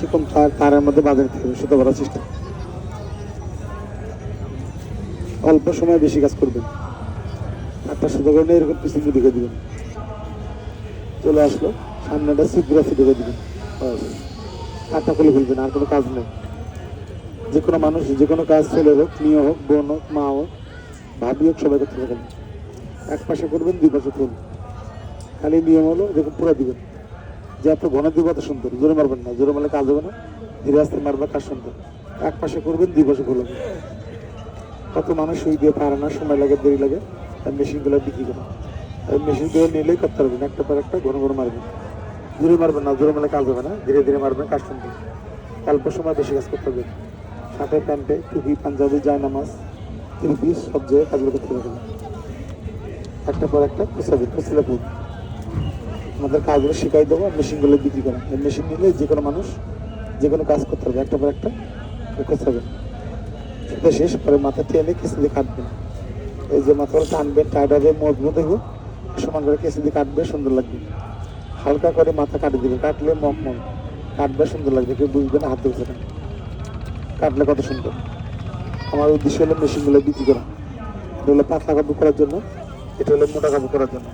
চিকন তার, তারের মধ্যে বাজারে থাকবে সুতো ভরার চেষ্টা। অল্প সময় বেশি কাজ করবেন। একটা করে নিয়ে এরকম পিছন ঢুকে দিবেন। চলে আসলো, সামনেটা সিগ্রাফি ঢুকে দিবেন। হাতটা খুলে ফেলবেন, আর কোনো কাজ নেই। যে কোনো মানুষ, যে কোনো কাজ ছেলে হোক, মেয়ে হোক, বোন হোক, মা হোক, ভাবি হোক, সবাই করতে পারেন এক পাশে করবেন দুই পাশে করুন খালি নিয়ম হলো এরকম পুরো দিবেন। যে এত ঘন দিব এত সুন্দর, জোরে মারবেন না, জোরে মারলে কাজ হবে না। ধীরে আস্তে মারবে, কাজ সুন্দর। এক পাশে করবেন, দুই পাশে করবেন। কত মানুষ সুই দিয়ে পারে না, সময় লাগে, দেরি লাগে আর মেশিনগুলো বিক্রি করে আর মেশিনগুলো নিলেই করতে পারবেন, একটা পর একটা ঘন ঘন মারবেন। জোরে মারবেন না, জোরে মারলে কাজ হবে না, ধীরে ধীরে মারবেন, কাজ সুন্দর। অল্প সময় বেশি কাজ করতে হবে। শার্টে প্যান্টে টুপি, পাঞ্জাবি, জায়নামাজ, তিন পিস, সব জায়গায় কাজগুলো করতে পারবেন একটা পর একটা কুচাবেন কুচলে পুর আমাদের কাজগুলো শিখাই দেবো মেশিনগুলো বিক্রি করা এই মেশিন নিলে যে কোনো মানুষ যে কোনো কাজ করতে পারবে, একটা পর একটা করতে হবে। সেটা শেষ, পরে মাথা টেনে কেসে দিয়ে কাটবেন এই যে মাথাগুলো টানবেন টাইট হবে মজবুত হবে সমান করে কেসে দিয়ে কাটবে, সুন্দর লাগবে। হালকা করে মাথা কাটে দিবে, কাটলে মকমল কাটবে, সুন্দর লাগবে। কেউ বুঝবে না, হাত না। কাটলে কত সুন্দর। আমার উদ্দেশ্য হলো মেশিনগুলো বিক্রি করা। এটা হলো পাতলা কাপড় করার জন্য, এটা হলো মোটা কাপড় করার জন্য।